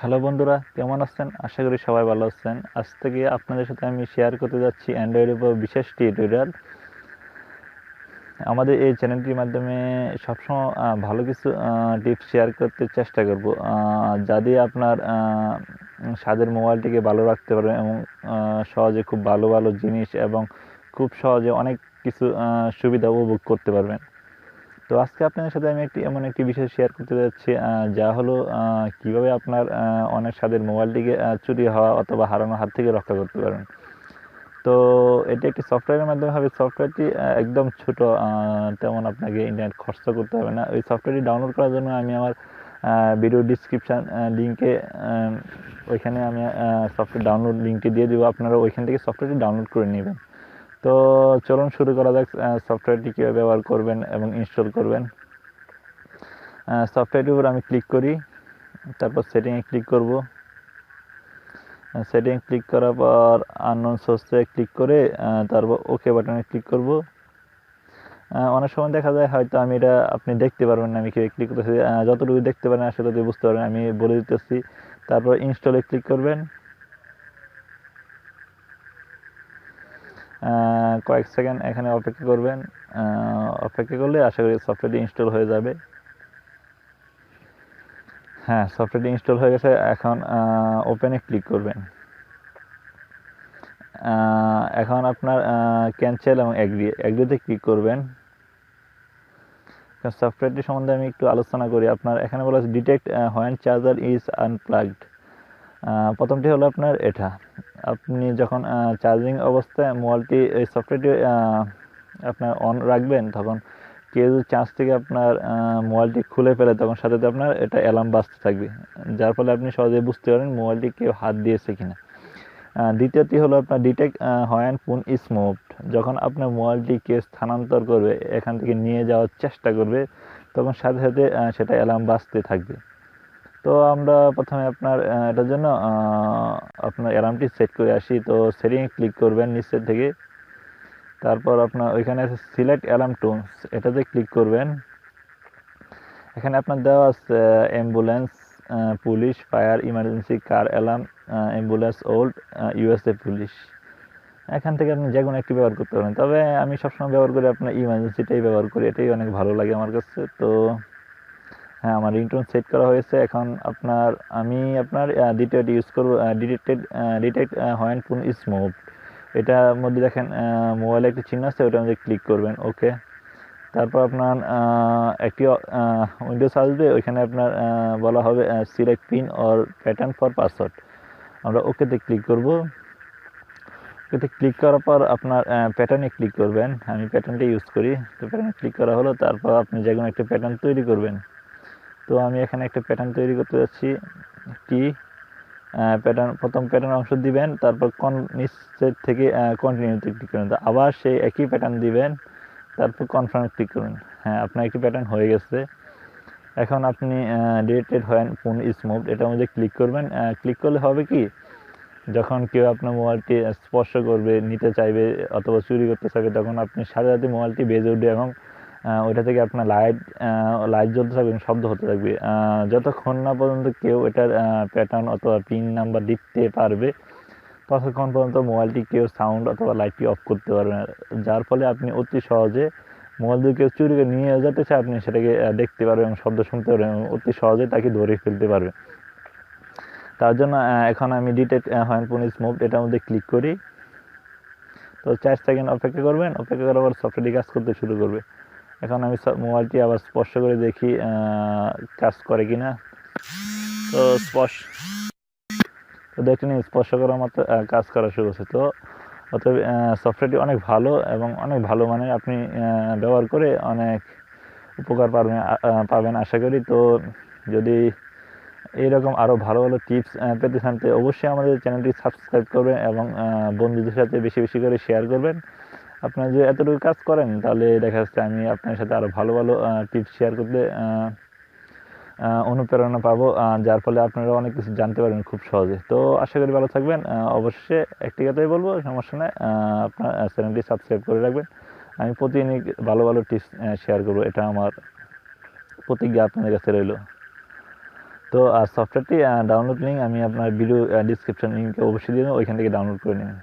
Hello বন্ধুরা, কেমন আছেন? আশা করি সবাই ভালো আছেন। আজ থেকে আপনাদের সাথে আমি শেয়ার করতে যাচ্ছি অ্যান্ড্রয়েডের উপর বিশেষ টিউটোরিয়াল আমাদের এই চ্যানেলটির মাধ্যমে সবসময় ভালো কিছু টিপস শেয়ার করতে চেষ্টা করব। যা দিয়ে আপনার স্বাদের মোবাইলটিকে ভালো রাখতে পারবেন এবং সহজে খুব ভালো ভালো জিনিস এবং খুব সহজে অনেক কিছু সুবিধা উপভোগ করতে পারবেন। তো আজকে আপনাদের সাথে আমি একটি, এমন একটি বিষয় শেয়ার করতে যাচ্ছি যা হলো কীভাবে আপনার অনেক স্বাদের মোবাইলটিকে চুরি হওয়া অথবা হারানোর হাত থেকে রক্ষা করতে পারেন। তো এটি একটি সফটওয়্যারের মাধ্যমে হবে। সফটওয়্যারটি একদম ছোট তেমন আপনাকে ইন্টারনেট খরচ করতে হবে না। ওই সফটওয়্যারটি ডাউনলোড করার জন্য আমি আমার ভিডিও ডিসক্রিপশান লিঙ্কে ওইখানে আমি সফটওয়্যার ডাউনলোড লিঙ্কটি দিয়ে দেবো। আপনারা ওইখান থেকে সফটওয়্যারটি ডাউনলোড করে নেবেন। তো চলুন শুরু করা যাক সফটওয়্যারটি কীভাবে ব্যবহার করবেন এবং ইনস্টল করবেন। সফটওয়্যারটির উপর আমি ক্লিক করি, তারপর সেটিংয়ে ক্লিক করব। সেটিং ক্লিক করার পর আননোন সোর্সে ক্লিক করে তারপর ওকে বাটনে ক্লিক করব। অনেক সময় দেখা যায় হয়তো আমি এটা আপনি দেখতে পারবেন না, আমি ক্লিক করতেছি। যতটুকু দেখতে পারেন, আসলে বুঝতে পারবেন, আমি বলে দিতেছি। তারপর ইনস্টলে ক্লিক করবেন। কয়েক সেকেন্ড এখানে অপেক্ষা করবেন। অপেক্ষা করলে আশা করি সফটওয়্যারটি ইনস্টল হয়ে যাবে। হ্যাঁ সফটওয়্যারটি ইনস্টল হয়ে গেছে। এখন ওপেনে ক্লিক করবেন। এখন আপনার ক্যান্সেল এবং অ্যাগ্রি অ্যাগ্রিতে ক্লিক করবেন। সফটওয়্যারটি সম্বন্ধে আমি একটু আলোচনা করি। আপনার এখানে বলা আছে detect when charger is unplugged প্রথমটি হলো আপনার এটা। আপনি যখন চার্জিং অবস্থায় মোবাইলটি এই সফটওয়্যারটি আপনার অন রাখবেন, তখন কেউ যদি চার্জ থেকে আপনার মোবাইলটি খুলে ফেলে, তখন সাথে সাথে আপনার এটা অ্যালার্ম বাজতে থাকবে। যার ফলে আপনি সহজে বুঝতে পারেন মোবাইলটি কেউ হাত দিয়েছে কিনা। দ্বিতীয়টি হলো আপনার ডিটেক্ট হয় অ্যান্ড ফোন ইজ মুভড যখন আপনার মোবাইলটি কেউ স্থানান্তর করবে, এখান থেকে নিয়ে যাওয়ার চেষ্টা করবে, তখন সাথে সাথে সেটা অ্যালার্ম বাজতে থাকবে। তো আমরা প্রথমে আপনার এটার জন্য আপনার অ্যালার্মটি সেট করে আসি। তো সেটিংয়ে ক্লিক করবেন নিচের থেকে। তারপর আপনার ওইখানে সিলেক্ট অ্যালার্ম টোনস এটাতে ক্লিক করবেন। এখানে আপনার দেওয়া আছে ambulance police fire emergency car alarm ambulance old USA police এখান থেকে আপনি যে কোনো একটি ব্যবহার করতে পারেন। তবে আমি সবসময় ব্যবহার করি আপনার ইমার্জেন্সিটাই ব্যবহার করি। এটাই অনেক ভালো লাগে আমার কাছে। তো হ্যাঁ আমার রিংটোন সেট করা হয়েছে। এখন আপনার, আমি আপনার দ্বিতীয়টি ইউজ করব detected detect when phone is moved এটার মধ্যে দেখেন মোবাইলে একটি চিহ্ন আছে ওটার মধ্যে ক্লিক করবেন ওকে তারপর আপনার একটি উইন্ডোজ আসবে, ওইখানে আপনার বলা হবে select pin or pattern for password আমরা ওকেতে ক্লিক করব। ওকেতে ক্লিক করার পর আপনার প্যাটার্নে ক্লিক করবেন। আমি প্যাটার্নটা ইউজ করি। তো প্যাটার্নে ক্লিক করা হলো, তারপর আপনি যে কোনো একটা প্যাটার্ন তৈরি করবেন। তো আমি এখানে একটা প্যাটার্ন তৈরি করতে যাচ্ছি। একটি প্যাটার্ন প্রথম প্যাটার্ন অংশ দিবেন, তারপর কন নিচের থেকে কন্টিনিউতে ক্লিক করবেন তো আবার সেই একই প্যাটার্ন দিবেন, তারপর কনফার্ম ক্লিক করবেন হ্যাঁ আপনার একটি প্যাটার্ন হয়ে গেছে। এখন আপনি ডিরেক্টেড হয় ফোন স্মুভ এটার মধ্যে ক্লিক করবেন। ক্লিক করলে হবে কি, যখন কেউ আপনার মোবাইলটি স্পর্শ করবে, নিতে চাইবে, অথবা চুরি করতে চাইবে, তখন আপনি সাথে সাথে মোবাইলটি বেজে উঠবে এবং ওইটা থেকে আপনার লাইট লাইট জ্বলতে থাকবে শব্দ হতে থাকবে। যতক্ষণ না পর্যন্ত কেউ এটার প্যাটার্ন অথবা পিন নাম্বার দিতে পারবে, ততক্ষণ পর্যন্ত মোবাইলটি কেউ সাউন্ড অথবা লাইটটি অফ করতে পারবে না। যার ফলে আপনি অতি সহজে মোবাইল দিয়ে কেউ চুরি করে নিয়ে যেতে চায়, আপনি সেটাকে দেখতে পারবেন এবং শব্দ শুনতে পারবেন এবং অতি সহজে তাকে ধরে ফেলতে পারবে। তার জন্য এখন আমি detect hand phone is moved এটার মধ্যে ক্লিক করি। তো চার সেকেন্ড অপেক্ষা করবেন, অপেক্ষা করার পর সফটওয়্যারটি কাজ করতে শুরু করবে। এখন আমি মোবাইলটি আবার স্পর্শ করে দেখি কাজ করে কি না তো স্পর্শ, তো দেখে নিন স্পর্শ করার মতো কাজ করা শুরু করছে। তো অতএব সফটওয়্যারটি অনেক ভালো এবং অনেক ভালো মানে আপনি ব্যবহার করে অনেক উপকার পাবেন পাবেন আশা করি। তো যদি এইরকম আরও ভালো ভালো টিপস পেতে চান অবশ্যই আমাদের চ্যানেলটি সাবস্ক্রাইব করবেন এবং বন্ধুদের সাথে বেশি বেশি করে শেয়ার করবেন। আপনারা যদি এতটুকু কাজ করেন তাহলে দেখা যাচ্ছে আমি আপনার সাথে আরও ভালো ভালো টিপস শেয়ার করতে অনুপ্রেরণা পাবো যার ফলে আপনারা অনেক কিছু জানতে পারবেন খুব সহজে। তো আশা করি ভালো থাকবেন। অবশ্যই একটি কথাই বলব সমস্যা আহ, আপনার চ্যানেলটি সাবস্ক্রাইব করে রাখবেন। আমি প্রতিদিনই ভালো ভালো টিপস শেয়ার করব এটা আমার প্রতিজ্ঞা আপনাদের কাছে রইল। তো আর সফটওয়্যারটি ডাউনলোড লিঙ্ক আমি আপনার ভিডিও ডিসক্রিপশন লিঙ্কে অবশ্যই দিয়ে ওইখান থেকে ডাউনলোড করে নেবেন